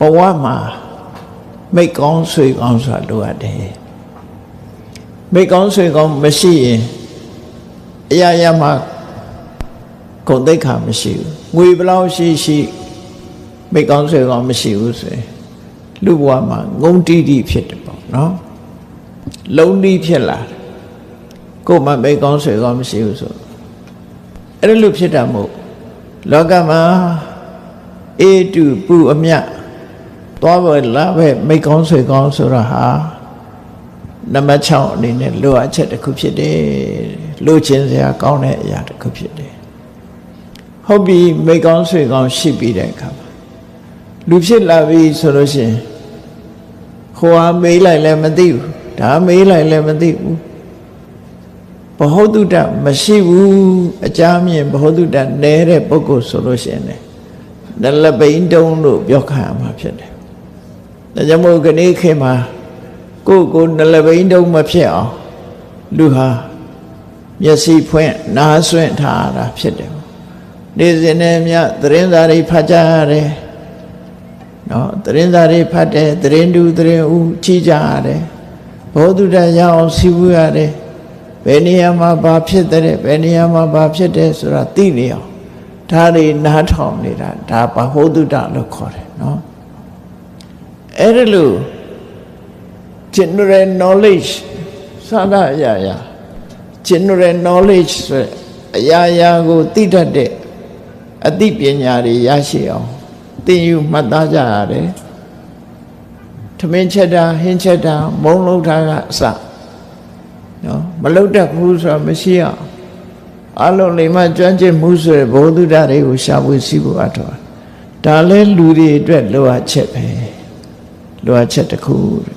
ဘဝမှာမိတ်ကောင်းဆွေကောင်းဆိုတာလိုအပ်တယ်မိတ်ကောင်းဆွေကောင်းမရှိရင်အရာရာမှာဂုဏ်သိက္ခာမရှိဘူးငွေဘယ်လောက်ရှိရှိမိတ်ကောင်းဆွေကောင်းမရှိဘူးဆိုရင်လူဘဝမှာငုံတီးတီးဖြစ်တယ်ပေါ့နော်လုံးတီးဖြစ်လာတယ်ကိုယ်မှမိတ်ကောင်းဆွေကောင်းမရှိဘူးဆိုအဲ့ဒါလို့ဖြစ်တာမဟုတ်လောကမှာအေတုပူအမြတ် သွားပဲလာပဲမိတ်ကောင်းဆွေကောင်းဆိုတာဟာနံပါတ်6အနေနဲ့လိုအပ်ချက်တစ်ခုဖြစ်တယ်လိုချင်စရာကောင်းတဲ့အရာတစ်ခုဖြစ်တယ်ဟုတ်ပြီမိတ်ကောင်းဆွေကောင်းရှိပြီးတဲ့အခါမှာလူဖြစ်လာပြီဆိုလို့ရှိရင်ဟိုဟာမေးလိုက်လည်းမသိဘူးဒါမေးလိုက်လည်းမသိဘူးဘဟုတုတ္တမရှိဘူးအကြမ်းမြင်ဘဟုတုတ္တနဲတဲ့ပုဂ္ဂိုလ်ဆိုလို့ရှိရင်လည်းနလပိန်တုံးလို့ပြောခံရမှာဖြစ်တယ် ဒါကြောင့်မို့ခဏခေတ်မှာကိုယ့်ကိုယ်နလပိန်တုံးမဖြစ်အောင်လူဟာမျက်စိဖွင့်နားဆွင့်ထားတာဖြစ်တယ်နေ့စဉ်နဲ့မြသတင်းစာတွေဖတ်ကြရတယ်နော်သတင်းစာတွေဖတ်တယ်သတင်းတူသတင်းဦးကြည့်ကြရတယ်ဘောဓုတရအောင်စီးပူးရတယ်ဘယ်နေရာမှာဘာဖြစ်တဲ့ဘယ်နေရာမှာဘာဖြစ်တယ်ဆိုတာသိနေအောင်ဒါတွေနားထောင်နေတာဒါဘဟုတုတလို့ခေါ်တယ်နော် အဲ့ဒါလို့ general knowledge သာဒအရာရာ general knowledge ဆိုအရာရာကိုသိတတ်တဲ့အသိပညာတွေရရှိအောင်သင်ယူမှတ်သားကြရတယ်ထမင်းချက်တာဟင်းချက်တာမုံလုံးထားကအစနော်မလုတ်တတ်ဘူးဆိုတာမရှိအောင်အလုံးလိမ္မကျွမ်းကျင်မှုဆိုတဲ့ဘုဒ္ဓဓာတ်တွေကိုရှာဖွေစီးဖို့အထောက်ဒါလဲလူတွေအတွက်လိုအပ်ချက်ပဲ လိုအပ်ချက်တစ်ခုတဲ့